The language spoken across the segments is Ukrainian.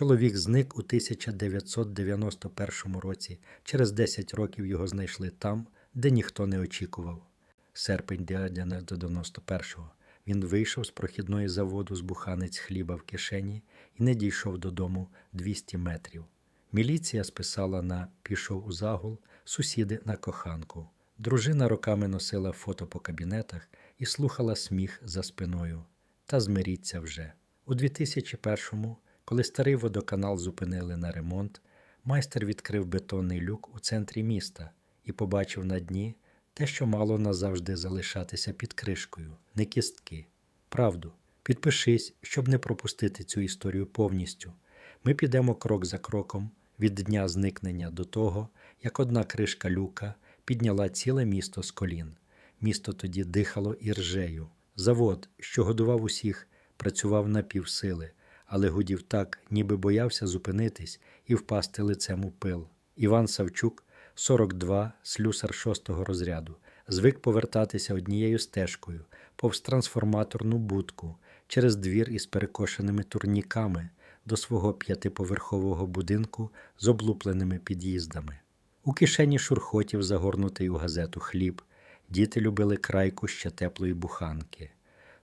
Чоловік зник у 1991 році. Через 10 років його знайшли там, де ніхто не очікував. Серпень 91-го. Він вийшов з прохідної заводу з буханець хліба в кишені і не дійшов додому 200 метрів. Міліція списала на пішов у загул, сусіди на коханку. Дружина роками носила фото по кабінетах і слухала сміх за спиною. Та змиріться вже. У 2001-му, коли старий водоканал зупинили на ремонт, майстер відкрив бетонний люк у центрі міста і побачив на дні те, що мало назавжди залишатися під кришкою, не кістки. Правду, підпишись, щоб не пропустити цю історію повністю. Ми підемо крок за кроком від дня зникнення до того, як одна кришка люка підняла ціле місто з колін. Місто тоді дихало іржею. Завод, що годував усіх, працював на півсили, але гудів так, ніби боявся зупинитись і впасти лицем у пил. Іван Савчук, 42, слюсар шостого розряду, звик повертатися однією стежкою, повз трансформаторну будку, через двір із перекошеними турніками до свого п'ятиповерхового будинку з облупленими під'їздами. У кишені шурхотів, загорнутий у газету хліб, діти любили крайку ще теплої буханки.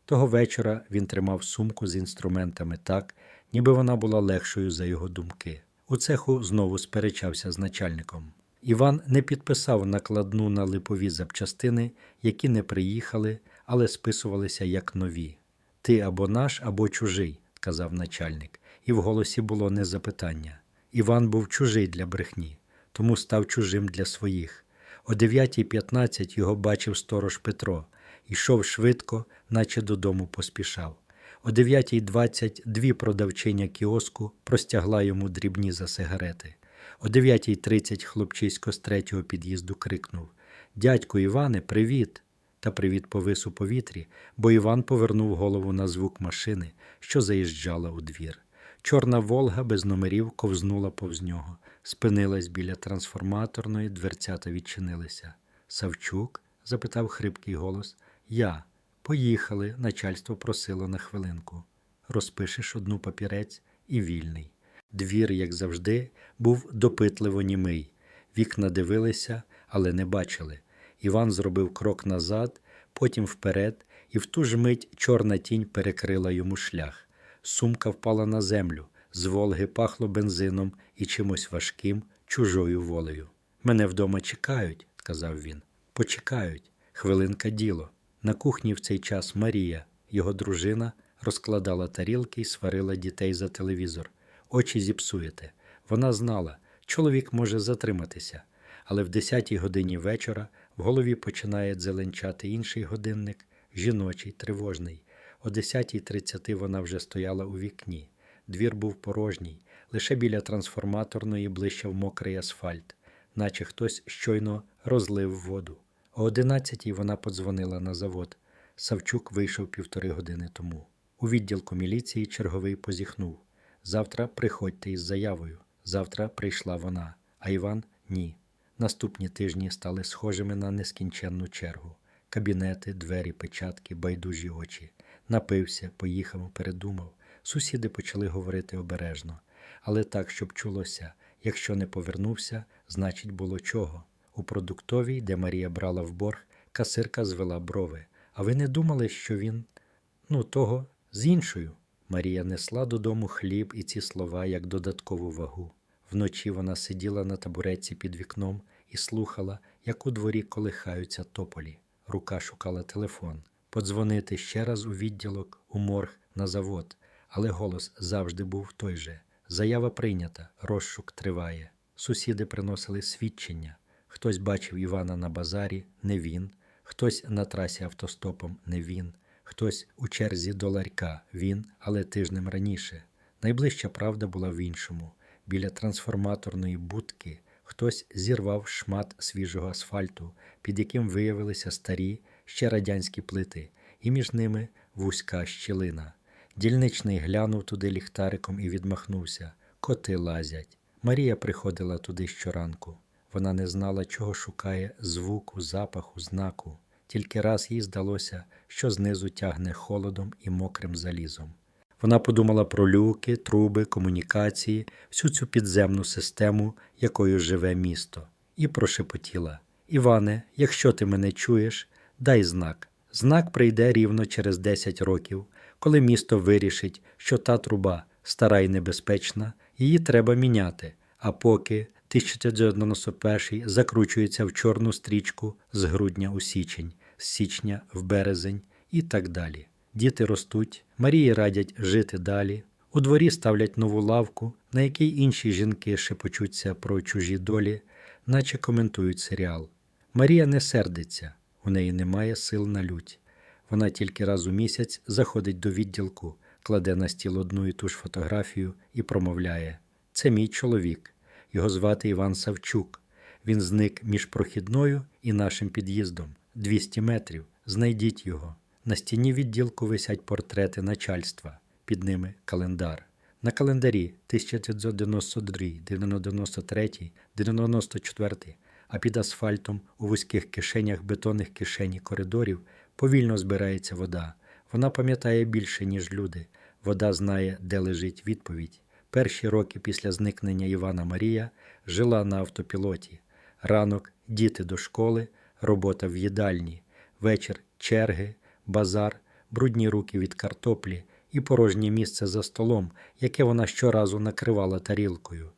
Того вечора він тримав сумку з інструментами так, ніби вона була легшою за його думки. У цеху знову сперечався з начальником. Іван не підписав накладну на липові запчастини, які не приїхали, але списувалися як нові. Ти або наш, або чужий, сказав начальник, і в голосі було не запитання. Іван був чужий для брехні, тому став чужим для своїх. О 9.15 його бачив сторож Петро, йшов швидко, наче додому поспішав. О 9.20 дві продавчиня кіоску простягла йому дрібні за сигарети. О 9.30 хлопчисько з третього під'їзду крикнув Дядьку Іване, привіт! Та привіт повис у повітрі, бо Іван повернув голову на звук машини, що заїжджала у двір. Чорна Волга без номерів ковзнула повз нього, спинилась біля трансформаторної, дверцята відчинилися. Савчук? запитав хрипкий голос. Я. Поїхали, начальство просило на хвилинку. Розпишеш одну папірець і вільний. Двір, як завжди, був допитливо німий. Вікна дивилися, але не бачили. Іван зробив крок назад, потім вперед, і в ту ж мить чорна тінь перекрила йому шлях. Сумка впала на землю, з Волги пахло бензином і чимось важким, чужою волею. Мене вдома чекають, сказав він. Почекають. Хвилинка діло. На кухні в цей час Марія, його дружина, розкладала тарілки і сварила дітей за телевізор. Очі зіпсуєте. Вона знала, чоловік може затриматися, але в 10 годині вечора в голові починає дзеленчати інший годинник, жіночий, тривожний. О 10.30 вона вже стояла у вікні. Двір був порожній, лише біля трансформаторної блищав мокрий асфальт, наче хтось щойно розлив воду. О 11 вона подзвонила на завод. Савчук вийшов півтори години тому. У відділку міліції черговий позіхнув. Завтра приходьте із заявою. Завтра прийшла вона, а Іван ні. Наступні тижні стали схожими на нескінченну чергу. Кабінети, двері, печатки, байдужі очі. Напився, поїхав, передумав. Сусіди почали говорити обережно, але так, щоб чулося. Якщо не повернувся, значить було чого. У продуктовій, де Марія брала в борг, касирка звела брови. А ви не думали, що він, ну, того, з іншою? Марія несла додому хліб і ці слова як додаткову вагу. Вночі вона сиділа на табуреці під вікном і слухала, як у дворі колихаються тополі. Рука шукала телефон. Подзвонити ще раз у відділок, у морг, на завод, але голос завжди був той же. Заява прийнята, розшук триває. Сусіди приносили свідчення. Хтось бачив Івана на базарі, не він, хтось на трасі автостопом, не він, хтось у черзі до ларька, він, але тижнем раніше. Найближча правда була в іншому. Біля трансформаторної будки хтось зірвав шмат свіжого асфальту, під яким виявилися старі, ще радянські плити, і між ними вузька щілина. Дільничний глянув туди ліхтариком і відмахнувся. Коти лазять. Марія приходила туди щоранку. Вона не знала, чого шукає звуку, запаху, знаку. Тільки раз їй здалося, що знизу тягне холодом і мокрим залізом. Вона подумала про люки, труби, комунікації, всю цю підземну систему, якою живе місто, і прошепотіла: Іване, якщо ти мене чуєш, дай знак. Знак прийде рівно через 10 років, коли місто вирішить, що та труба стара і небезпечна, її треба міняти. А поки 1991 закручується в чорну стрічку з грудня у січень, з січня в березень і так далі. Діти ростуть, Марії радять жити далі. У дворі ставлять нову лавку, на якій інші жінки шепочуться про чужі долі, наче коментують серіал. Марія не сердиться, у неї немає сил на лють. Вона тільки раз у місяць заходить до відділку, кладе на стіл одну і ту ж фотографію і промовляє: Це мій чоловік. Його звати Іван Савчук. Він зник між прохідною і нашим під'їздом 200 метрів. Знайдіть його. На стіні відділку висять портрети начальства, під ними календар. На календарі 1992, 93, 94, а під асфальтом у вузьких кишенях бетонних кишені коридорів повільно збирається вода. Вона пам'ятає більше, ніж люди. Вода знає, де лежить відповідь. Перші роки після зникнення Івана Марія жила на автопілоті. Ранок діти до школи, робота в їдальні, вечір черги, базар, брудні руки від картоплі і порожнє місце за столом, яке вона щоразу накривала тарілкою.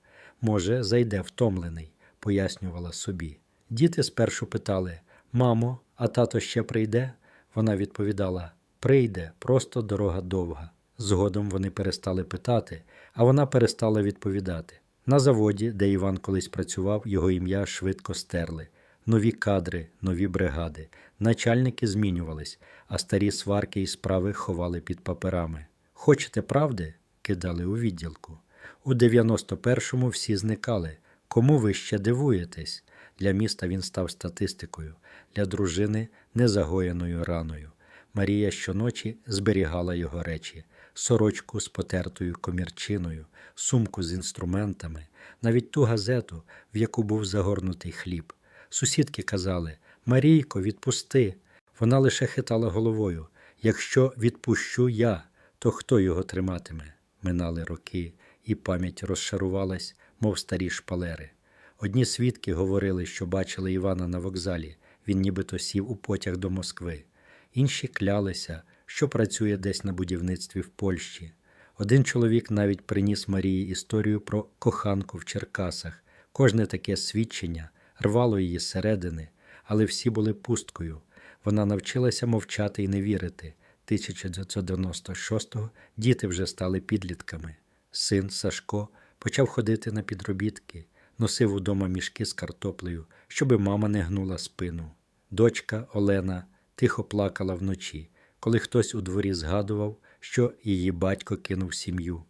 Може, зайде втомлений, пояснювала собі. Діти спершу питали Мамо, а тато ще прийде? Вона відповідала Прийде, просто дорога довга. Згодом вони перестали питати, а вона перестала відповідати. На заводі, де Іван колись працював, його ім'я швидко стерли. Нові кадри, нові бригади. Начальники змінювались, а старі сварки і справи ховали під паперами. Хочете правди? кидали у відділку. У 91-му всі зникали. Кому ви ще дивуєтесь? Для міста він став статистикою, для дружини незагоєною раною. Марія щоночі зберігала його речі, сорочку з потертою комірчиною, сумку з інструментами, навіть ту газету, в яку був загорнутий хліб. Сусідки казали Марійко, відпусти. Вона лише хитала головою. Якщо відпущу я, то хто його триматиме? Минали роки, і пам'ять розшарувалась, мов старі шпалери. Одні свідки говорили, що бачили Івана на вокзалі, він нібито сів у потяг до Москви. Інші клялися, що працює десь на будівництві в Польщі. Один чоловік навіть приніс Марії історію про коханку в Черкасах. Кожне таке свідчення рвало її зсередини, але всі були пусткою. Вона навчилася мовчати і не вірити. 1996-го діти вже стали підлітками. Син Сашко почав ходити на підробітки, носив удома мішки з картоплею, щоби мама не гнула спину. Дочка Олена тихо плакала вночі, коли хтось у дворі згадував, що її батько кинув сім'ю.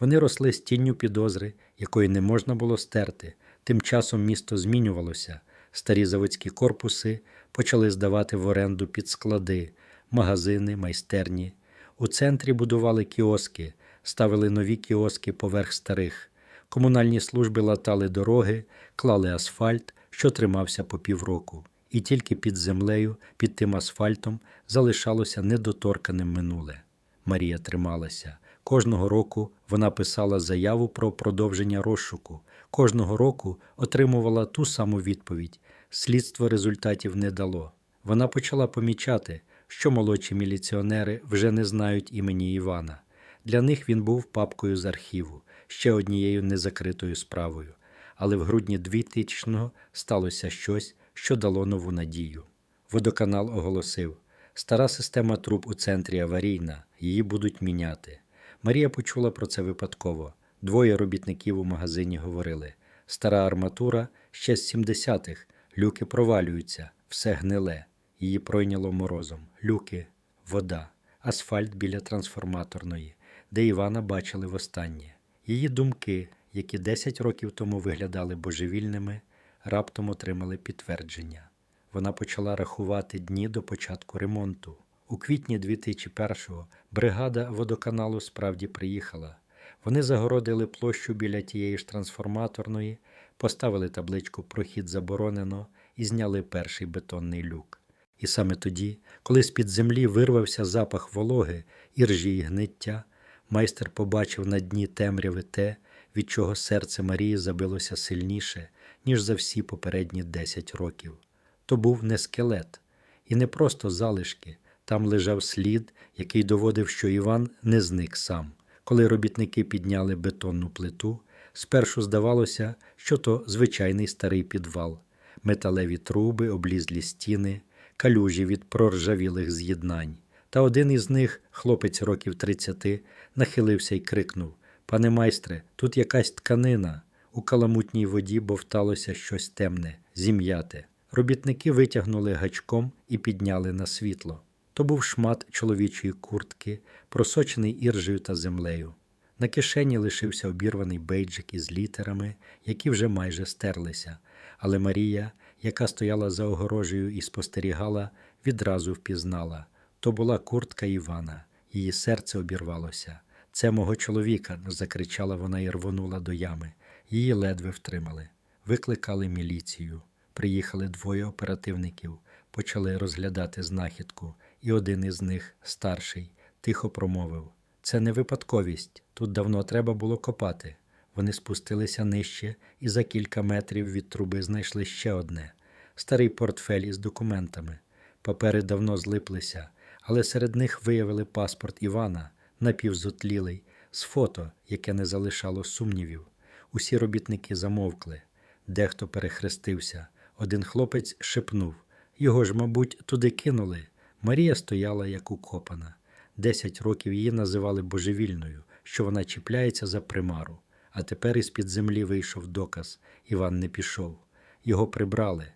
Вони росли з тінню підозри, якої не можна було стерти. Тим часом місто змінювалося. Старі заводські корпуси почали здавати в оренду під склади, магазини, майстерні. У центрі будували кіоски, ставили нові кіоски поверх старих. Комунальні служби латали дороги, клали асфальт, що тримався по півроку. І тільки під землею, під тим асфальтом, залишалося недоторканим минуле. Марія трималася. Кожного року вона писала заяву про продовження розшуку. Кожного року отримувала ту саму відповідь. Слідство результатів не дало. Вона почала помічати, що молодші міліціонери вже не знають імені Івана. Для них він був папкою з архіву, ще однією незакритою справою. Але в грудні 2000-го сталося щось, що дало нову надію. Водоканал оголосив: стара система труб у центрі аварійна, її будуть міняти. Марія почула про це випадково. Двоє робітників у магазині говорили: стара арматура ще з 70-х, люки провалюються, все гниле. Її пройняло морозом. Люки, вода, асфальт біля трансформаторної, де Івана бачили востаннє. Її думки, які 10 років тому виглядали божевільними, раптом отримали підтвердження. Вона почала рахувати дні до початку ремонту. У квітні 2001-го бригада водоканалу справді приїхала. Вони загородили площу біля тієї ж трансформаторної, поставили табличку Прохід заборонено і зняли перший бетонний люк. І саме тоді, коли з-під землі вирвався запах вологи, іржі й гниття, Майстер побачив на дні темряви те, від чого серце Марії забилося сильніше, ніж за всі попередні десять років. То був не скелет, і не просто залишки. Там лежав слід, який доводив, що Іван не зник сам. Коли робітники підняли бетонну плиту, спершу здавалося, що то звичайний старий підвал, металеві труби, облізлі стіни, калюжі від проржавілих з'єднань. Та один із них, хлопець років тридцяти, нахилився й крикнув: Пане майстре, тут якась тканина. У каламутній воді бовталося щось темне, зім'яте. Робітники витягнули гачком і підняли на світло. То був шмат чоловічої куртки, просочений іржею та землею. На кишені лишився обірваний бейджик із літерами, які вже майже стерлися, але Марія, яка стояла за огорожею і спостерігала, відразу впізнала. То була куртка Івана, її серце обірвалося. Це мого чоловіка, закричала вона і рвонула до ями. Її ледве втримали. Викликали міліцію. Приїхали двоє оперативників, почали розглядати знахідку, і один із них, старший, тихо промовив: Це не випадковість, тут давно треба було копати. Вони спустилися нижче і за кілька метрів від труби знайшли ще одне старий портфель із документами. Папери давно злиплися, але серед них виявили паспорт Івана, напівзотлілий, з фото, яке не залишало сумнівів. Усі робітники замовкли. Дехто перехрестився. Один хлопець шепнув його ж, мабуть, туди кинули. Марія стояла як укопана. Десять років її називали божевільною, що вона чіпляється за примару. А тепер із-під землі вийшов доказ. Іван не пішов. Його прибрали.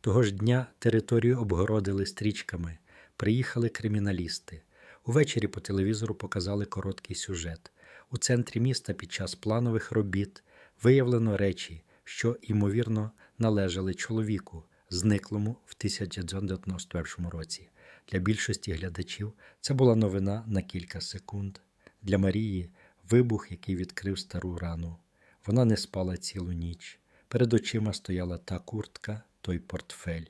Того ж дня територію обгородили стрічками. Приїхали криміналісти. Увечері по телевізору показали короткий сюжет. У центрі міста під час планових робіт виявлено речі, що, ймовірно, належали чоловіку, зниклому в 1991 році. Для більшості глядачів це була новина на кілька секунд. Для Марії вибух, який відкрив стару рану. Вона не спала цілу ніч. Перед очима стояла та куртка, той портфель.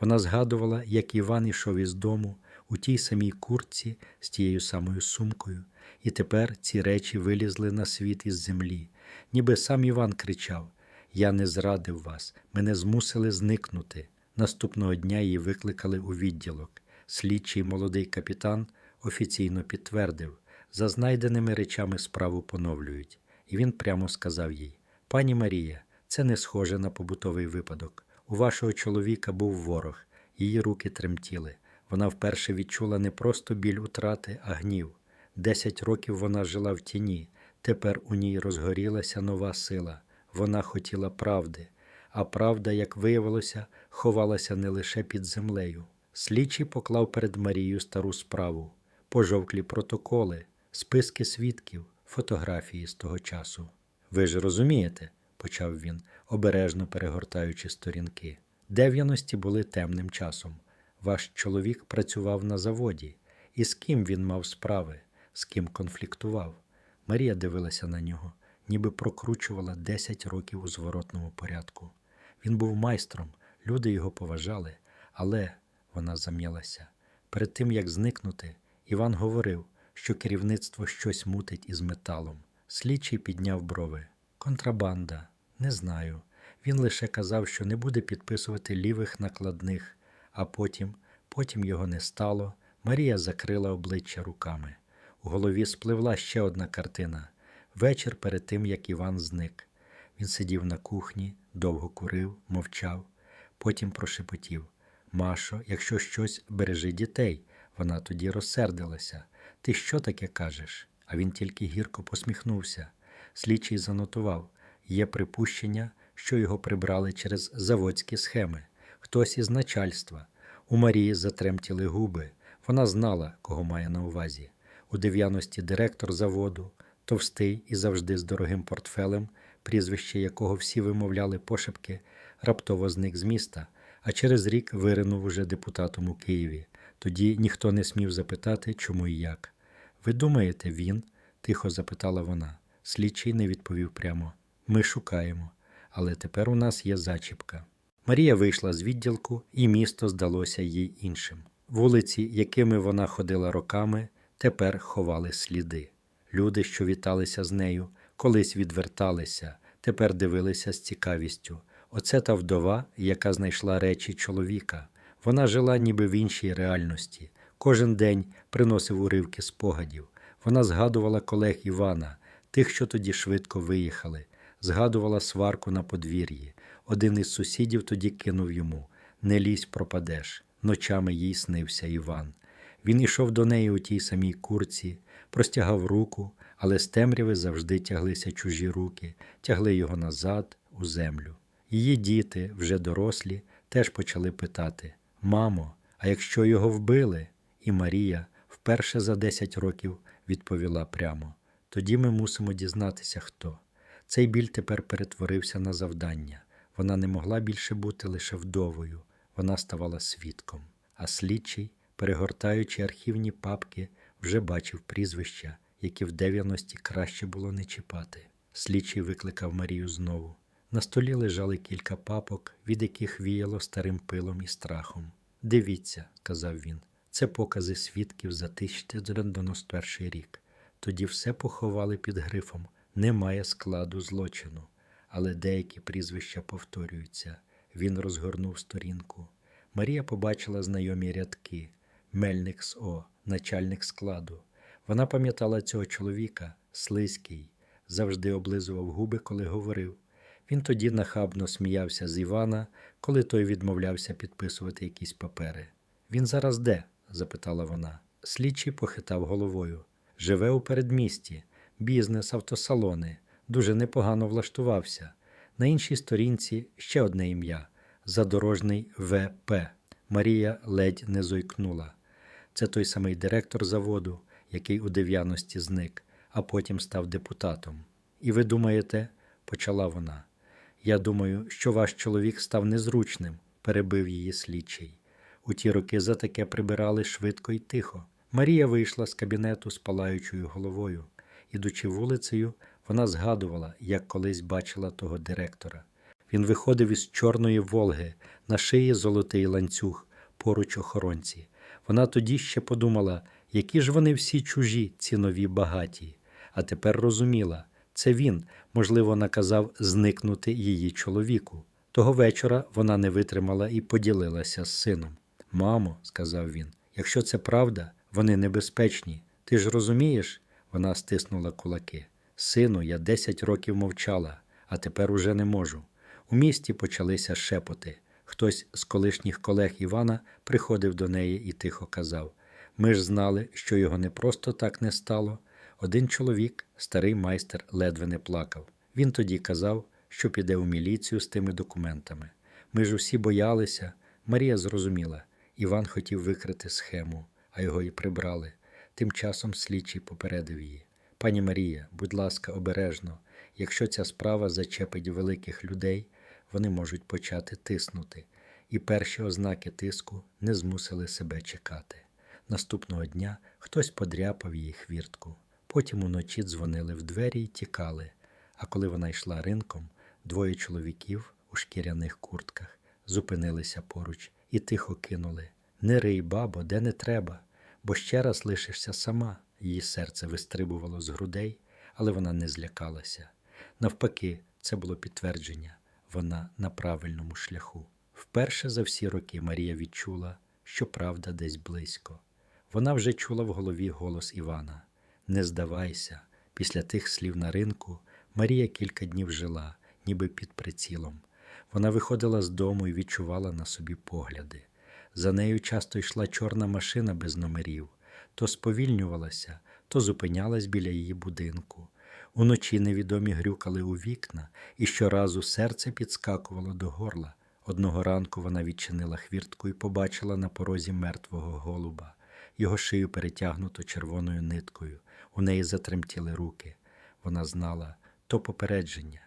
Вона згадувала, як Іван ішов із дому у тій самій куртці з тією самою сумкою, і тепер ці речі вилізли на світ із землі, ніби сам Іван кричав: Я не зрадив вас, мене змусили зникнути. Наступного дня її викликали у відділок. Слідчий молодий капітан офіційно підтвердив, за знайденими речами справу поновлюють, і він прямо сказав їй: Пані Марія, це не схоже на побутовий випадок. У вашого чоловіка був ворог, її руки тремтіли. Вона вперше відчула не просто біль утрати, а гнів. Десять років вона жила в тіні, тепер у ній розгорілася нова сила. Вона хотіла правди, а правда, як виявилося, ховалася не лише під землею. Слідчий поклав перед Марією стару справу, пожовклі протоколи, списки свідків, фотографії з того часу. Ви ж розумієте, почав він, обережно перегортаючи сторінки. Дев'яності були темним часом. Ваш чоловік працював на заводі. І з ким він мав справи, з ким конфліктував? Марія дивилася на нього, ніби прокручувала 10 років у зворотному порядку. Він був майстром, люди його поважали, але вона зам'ялася. Перед тим як зникнути, Іван говорив, що керівництво щось мутить із металом. Слідчий підняв брови. Контрабанда, не знаю. Він лише казав, що не буде підписувати лівих накладних, а потім, потім його не стало. Марія закрила обличчя руками. У голові спливла ще одна картина вечір перед тим, як Іван зник. Він сидів на кухні, довго курив, мовчав, потім прошепотів Машо, якщо щось бережи дітей. Вона тоді розсердилася. Ти що таке кажеш? А він тільки гірко посміхнувся. Слідчий занотував є припущення, що його прибрали через заводські схеми, хтось із начальства. У Марії затремтіли губи. Вона знала, кого має на увазі. У дев'яності директор заводу, товстий і завжди з дорогим портфелем, прізвище якого всі вимовляли пошепки, раптово зник з міста, а через рік виринув уже депутатом у Києві. Тоді ніхто не смів запитати, чому і як. Ви думаєте, він? тихо запитала вона. Слідчий не відповів прямо. Ми шукаємо, але тепер у нас є зачіпка. Марія вийшла з відділку, і місто здалося їй іншим. Вулиці, якими вона ходила роками, тепер ховали сліди. Люди, що віталися з нею, колись відверталися, тепер дивилися з цікавістю. Оце та вдова, яка знайшла речі чоловіка. Вона жила ніби в іншій реальності. Кожен день приносив уривки спогадів. Вона згадувала колег Івана, тих, що тоді швидко виїхали, згадувала сварку на подвір'ї. Один із сусідів тоді кинув йому Не лізь, пропадеш. Ночами їй снився Іван. Він ішов до неї у тій самій курці, простягав руку, але з темряви завжди тяглися чужі руки, тягли його назад, у землю. Її діти, вже дорослі, теж почали питати Мамо, а якщо його вбили? І Марія вперше за 10 років відповіла прямо: тоді ми мусимо дізнатися, хто. Цей біль тепер перетворився на завдання. Вона не могла більше бути лише вдовою, вона ставала свідком. А слідчий, перегортаючи архівні папки, вже бачив прізвища, які в 90-ті краще було не чіпати. Слідчий викликав Марію знову. На столі лежали кілька папок, від яких віяло старим пилом і страхом. Дивіться, сказав він, це покази свідків за 1991 рік. Тоді все поховали під грифом. Немає складу злочину, але деякі прізвища повторюються. Він розгорнув сторінку. Марія побачила знайомі рядки Мельник з О, начальник складу. Вона пам'ятала цього чоловіка, слизький, завжди облизував губи, коли говорив. Він тоді нахабно сміявся з Івана, коли той відмовлявся підписувати якісь папери. Він зараз де? запитала вона. Слідчий похитав головою. Живе у передмісті, бізнес, автосалони, дуже непогано влаштувався. На іншій сторінці ще одне ім'я задорожний В.П. Марія ледь не зойкнула. Це той самий директор заводу, який у дев'яності зник, а потім став депутатом. І ви думаєте, почала вона. Я думаю, що ваш чоловік став незручним, перебив її слідчий. У ті роки за таке прибирали швидко і тихо. Марія вийшла з кабінету з палаючою головою. Ідучи вулицею, вона згадувала, як колись бачила того директора. Він виходив із чорної Волги, на шиї золотий ланцюг, поруч охоронці. Вона тоді ще подумала, які ж вони всі чужі, ці нові багаті. А тепер розуміла, це він, можливо, наказав зникнути її чоловіку. Того вечора вона не витримала і поділилася з сином. Мамо, сказав він, якщо це правда, вони небезпечні. Ти ж розумієш? Вона стиснула кулаки. Сину, я десять років мовчала, а тепер уже не можу. У місті почалися шепоти. Хтось з колишніх колег Івана приходив до неї і тихо казав: Ми ж знали, що його не просто так не стало. Один чоловік, старий майстер, ледве не плакав. Він тоді казав, що піде у міліцію з тими документами. Ми ж усі боялися. Марія зрозуміла. Іван хотів викрити схему, а його і прибрали. Тим часом слідчий попередив її. Пані Марія, будь ласка, обережно, якщо ця справа зачепить великих людей, вони можуть почати тиснути, і перші ознаки тиску не змусили себе чекати. Наступного дня хтось подряпав її хвіртку. Потім уночі дзвонили в двері і тікали. А коли вона йшла ринком, двоє чоловіків у шкіряних куртках зупинилися поруч і тихо кинули Не рий, бабо, де не треба, бо ще раз лишишся сама. Її серце вистрибувало з грудей, але вона не злякалася. Навпаки, це було підтвердження вона на правильному шляху. Вперше за всі роки Марія відчула, що правда десь близько. Вона вже чула в голові голос Івана. Не здавайся, після тих слів на ринку Марія кілька днів жила, ніби під прицілом. Вона виходила з дому і відчувала на собі погляди. За нею часто йшла чорна машина без номерів, то сповільнювалася, то зупинялась біля її будинку. Уночі невідомі грюкали у вікна, і щоразу серце підскакувало до горла. Одного ранку вона відчинила хвіртку і побачила на порозі мертвого голуба. Його шию перетягнуто червоною ниткою. У неї затремтіли руки. Вона знала то попередження.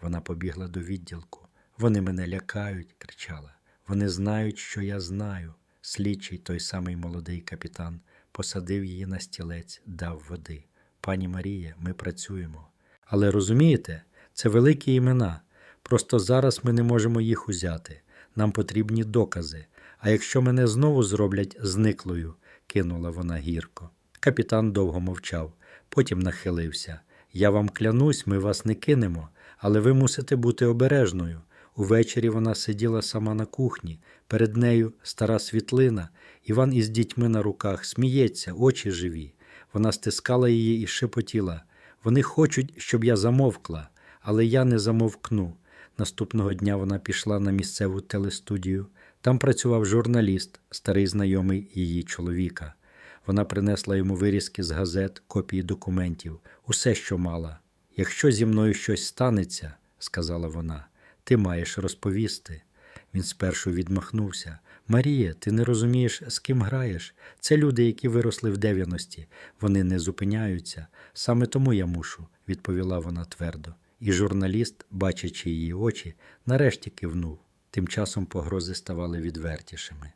Вона побігла до відділку. Вони мене лякають, кричала. Вони знають, що я знаю. Слідчий, той самий молодий капітан, посадив її на стілець, дав води. Пані Марія, ми працюємо. Але розумієте, це великі імена. Просто зараз ми не можемо їх узяти. Нам потрібні докази. А якщо мене знову зроблять зниклою, кинула вона гірко. Капітан довго мовчав. Потім нахилився. Я вам клянусь, ми вас не кинемо, але ви мусите бути обережною. Увечері вона сиділа сама на кухні, перед нею стара світлина, Іван із дітьми на руках, сміється, очі живі. Вона стискала її і шепотіла. Вони хочуть, щоб я замовкла, але я не замовкну. Наступного дня вона пішла на місцеву телестудію. Там працював журналіст, старий знайомий її чоловіка. Вона принесла йому вирізки з газет, копії документів, усе, що мала. Якщо зі мною щось станеться, сказала вона, ти маєш розповісти. Він спершу відмахнувся. Марія, ти не розумієш, з ким граєш. Це люди, які виросли в 90-ті. Вони не зупиняються. Саме тому я мушу, відповіла вона твердо. І журналіст, бачачи її очі, нарешті кивнув. Тим часом погрози ставали відвертішими.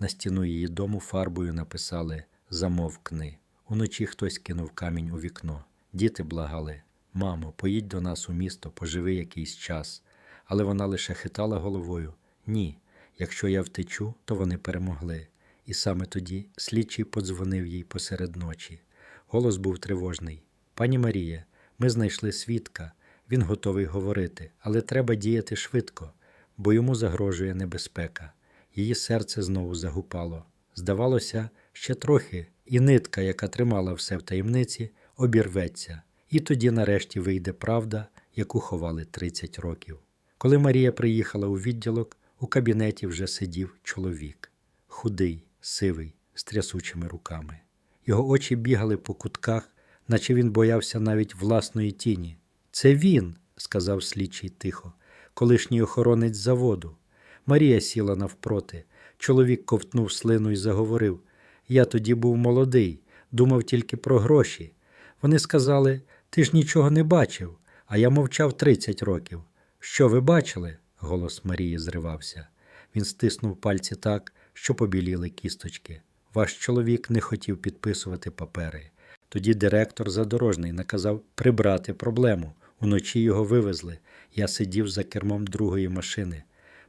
На стіну її дому фарбою написали Замовкни. Уночі хтось кинув камінь у вікно. Діти благали Мамо, поїдь до нас у місто, поживи якийсь час. Але вона лише хитала головою Ні. Якщо я втечу, то вони перемогли. І саме тоді слідчий подзвонив їй посеред ночі. Голос був тривожний. Пані Марія, ми знайшли свідка. Він готовий говорити, але треба діяти швидко, бо йому загрожує небезпека. Її серце знову загупало. Здавалося, ще трохи, і нитка, яка тримала все в таємниці, обірветься, і тоді нарешті вийде правда, яку ховали 30 років. Коли Марія приїхала у відділок, у кабінеті вже сидів чоловік, худий, сивий, з трясучими руками. Його очі бігали по кутках, наче він боявся навіть власної тіні. Це він, сказав слідчий тихо, колишній охоронець заводу. Марія сіла навпроти. Чоловік ковтнув слину і заговорив Я тоді був молодий, думав тільки про гроші. Вони сказали, ти ж нічого не бачив, а я мовчав 30 років. Що ви бачили? голос Марії зривався. Він стиснув пальці так, що побіліли кісточки. Ваш чоловік не хотів підписувати папери. Тоді директор задорожний наказав прибрати проблему. Уночі його вивезли. Я сидів за кермом другої машини.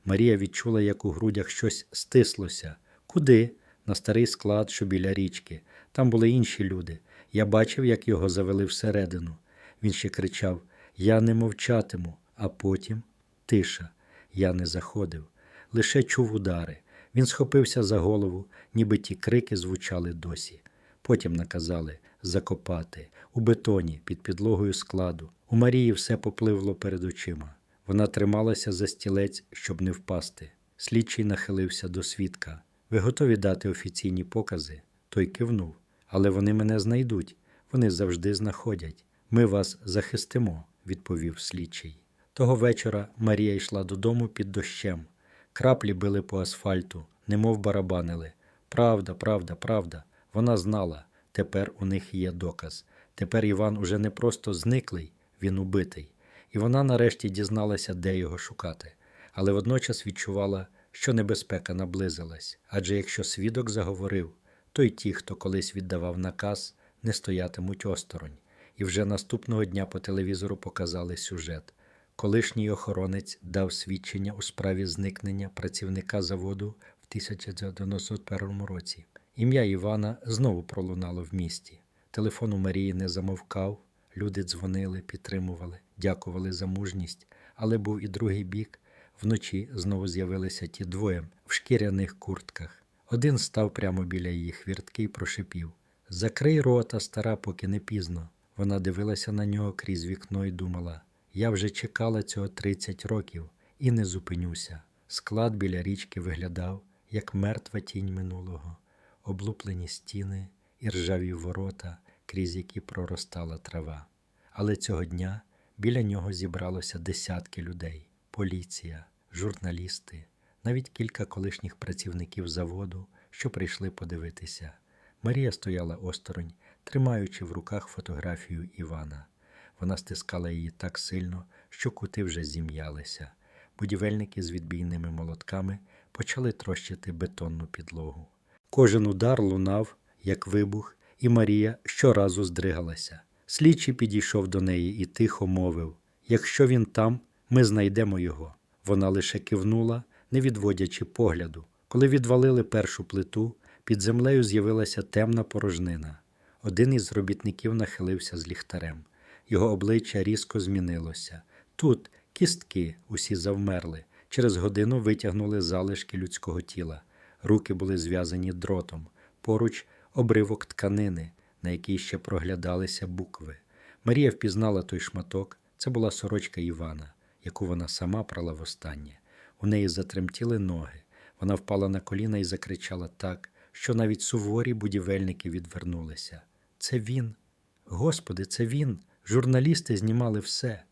Марія відчула, як у грудях щось стислося. Куди? На старий склад, що біля річки. Там були інші люди. Я бачив, як його завели всередину. Він ще кричав: Я не мовчатиму, а потім тиша. Я не заходив, лише чув удари. Він схопився за голову, ніби ті крики звучали досі. Потім наказали закопати у бетоні під підлогою складу. У Марії все попливло перед очима. Вона трималася за стілець, щоб не впасти. Слідчий нахилився до свідка. Ви готові дати офіційні покази? Той кивнув. Але вони мене знайдуть. Вони завжди знаходять. Ми вас захистимо, відповів слідчий. Того вечора Марія йшла додому під дощем. Краплі били по асфальту, немов барабанили. Правда, правда, правда. Вона знала. Тепер у них є доказ. Тепер Іван уже не просто зниклий, він убитий. І вона нарешті дізналася, де його шукати. Але водночас відчувала, що небезпека наблизилась. Адже якщо свідок заговорив, то й ті, хто колись віддавав наказ, не стоятимуть осторонь. І вже наступного дня по телевізору показали сюжет. Колишній охоронець дав свідчення у справі зникнення працівника заводу в 1991 році. Ім'я Івана знову пролунало в місті. Телефон у Марії не замовкав, люди дзвонили, підтримували, дякували за мужність, але був і другий бік. Вночі знову з'явилися ті двоє в шкіряних куртках. Один став прямо біля її хвіртки і прошипів Закрий рота, стара, поки не пізно. Вона дивилася на нього крізь вікно і думала я вже чекала цього 30 років і не зупинюся. Склад біля річки виглядав, як мертва тінь минулого, облуплені стіни і ржаві ворота, крізь які проростала трава. Але цього дня біля нього зібралося десятки людей: поліція, журналісти, навіть кілька колишніх працівників заводу, що прийшли подивитися. Марія стояла осторонь, тримаючи в руках фотографію Івана. Вона стискала її так сильно, що кути вже зім'ялися. Будівельники з відбійними молотками почали трощити бетонну підлогу. Кожен удар лунав, як вибух, і Марія щоразу здригалася. Слідчий підійшов до неї і тихо мовив Якщо він там, ми знайдемо його. Вона лише кивнула, не відводячи погляду. Коли відвалили першу плиту, під землею з'явилася темна порожнина. Один із робітників нахилився з ліхтарем. Його обличчя різко змінилося. Тут кістки усі завмерли. Через годину витягнули залишки людського тіла. Руки були зв'язані дротом. Поруч обривок тканини, на якій ще проглядалися букви. Марія впізнала той шматок. Це була сорочка Івана, яку вона сама прала востаннє. У неї затремтіли ноги. Вона впала на коліна і закричала так, що навіть суворі будівельники відвернулися. Це він. Господи, це він. Журналісти знімали все.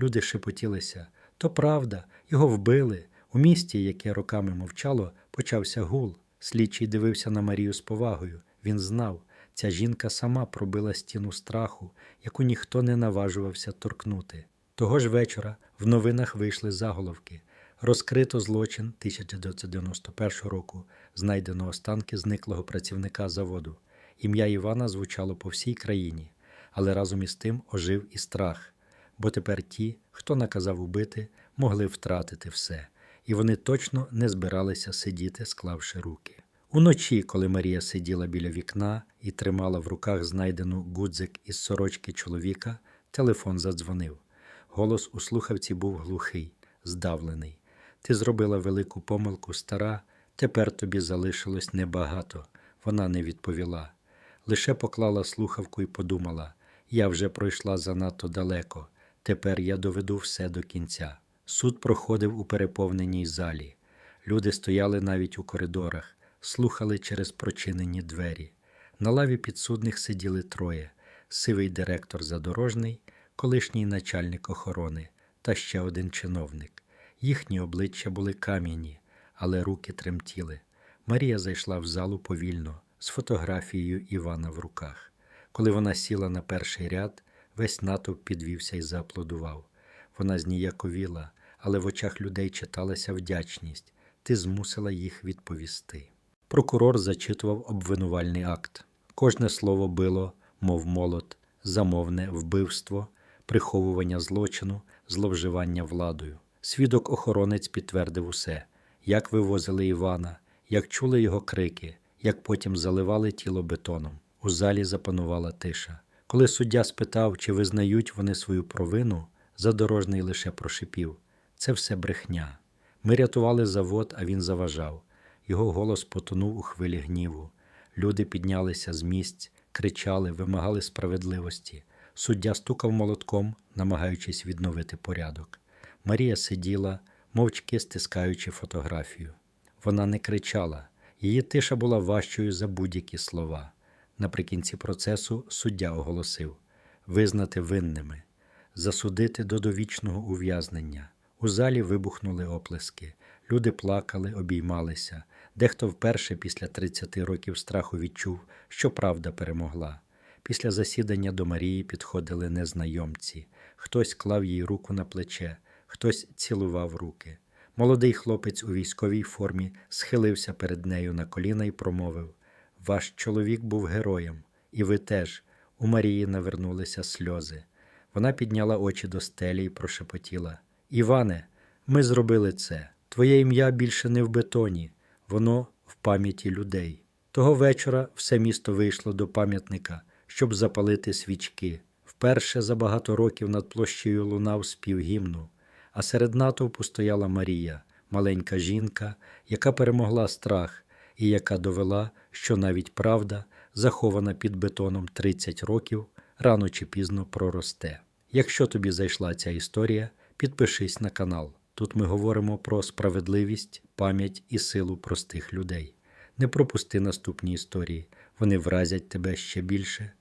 Люди шепотілися. То правда, його вбили. У місті, яке роками мовчало, почався гул. Слідчий дивився на Марію з повагою. Він знав, ця жінка сама пробила стіну страху, яку ніхто не наважувався торкнути. Того ж вечора в новинах вийшли заголовки. Розкрито злочин 1991 року, знайдено останки зниклого працівника заводу. Ім'я Івана звучало по всій країні, але разом із тим ожив і страх, бо тепер ті, хто наказав убити, могли втратити все, і вони точно не збиралися сидіти, склавши руки. Уночі, коли Марія сиділа біля вікна і тримала в руках знайдену гудзик із сорочки чоловіка, телефон задзвонив. Голос у слухавці був глухий, здавлений. Ти зробила велику помилку, стара, тепер тобі залишилось небагато. Вона не відповіла. Лише поклала слухавку і подумала: я вже пройшла занадто далеко, тепер я доведу все до кінця. Суд проходив у переповненій залі. Люди стояли навіть у коридорах, слухали через прочинені двері. На лаві підсудних сиділи троє: сивий директор задорожний, колишній начальник охорони та ще один чиновник. Їхні обличчя були кам'яні, але руки тремтіли. Марія зайшла в залу повільно, з фотографією Івана в руках. Коли вона сіла на перший ряд, весь натовп підвівся і зааплодував. Вона зніяковіла, але в очах людей читалася вдячність. Ти змусила їх відповісти. Прокурор зачитував обвинувальний акт. Кожне слово било, мов молот, замовне вбивство, приховування злочину, зловживання владою. Свідок охоронець підтвердив усе, як вивозили Івана, як чули його крики, як потім заливали тіло бетоном. У залі запанувала тиша. Коли суддя спитав, чи визнають вони свою провину, задорожний лише прошипів це все брехня. Ми рятували завод, а він заважав. Його голос потонув у хвилі гніву. Люди піднялися з місць, кричали, вимагали справедливості. Суддя стукав молотком, намагаючись відновити порядок. Марія сиділа, мовчки стискаючи фотографію. Вона не кричала, її тиша була важчою за будь-які слова. Наприкінці процесу суддя оголосив визнати винними, засудити до довічного ув'язнення. У залі вибухнули оплески. Люди плакали, обіймалися. Дехто вперше після 30 років страху відчув, що правда перемогла. Після засідання до Марії підходили незнайомці. Хтось клав їй руку на плече, хтось цілував руки. Молодий хлопець у військовій формі схилився перед нею на коліна і промовив: Ваш чоловік був героєм, і ви теж. У Марії навернулися сльози. Вона підняла очі до стелі і прошепотіла: Іване, ми зробили це. Твоє ім'я більше не в бетоні, воно в пам'яті людей. Того вечора все місто вийшло до пам'ятника, щоб запалити свічки. Вперше за багато років над площею лунав спів гімну, а серед натовпу стояла Марія, маленька жінка, яка перемогла страх і яка довела, що навіть правда, захована під бетоном 30 років, рано чи пізно проросте. Якщо тобі зайшла ця історія, підпишись на канал. Тут ми говоримо про справедливість, пам'ять і силу простих людей. Не пропусти наступні історії, вони вразять тебе ще більше,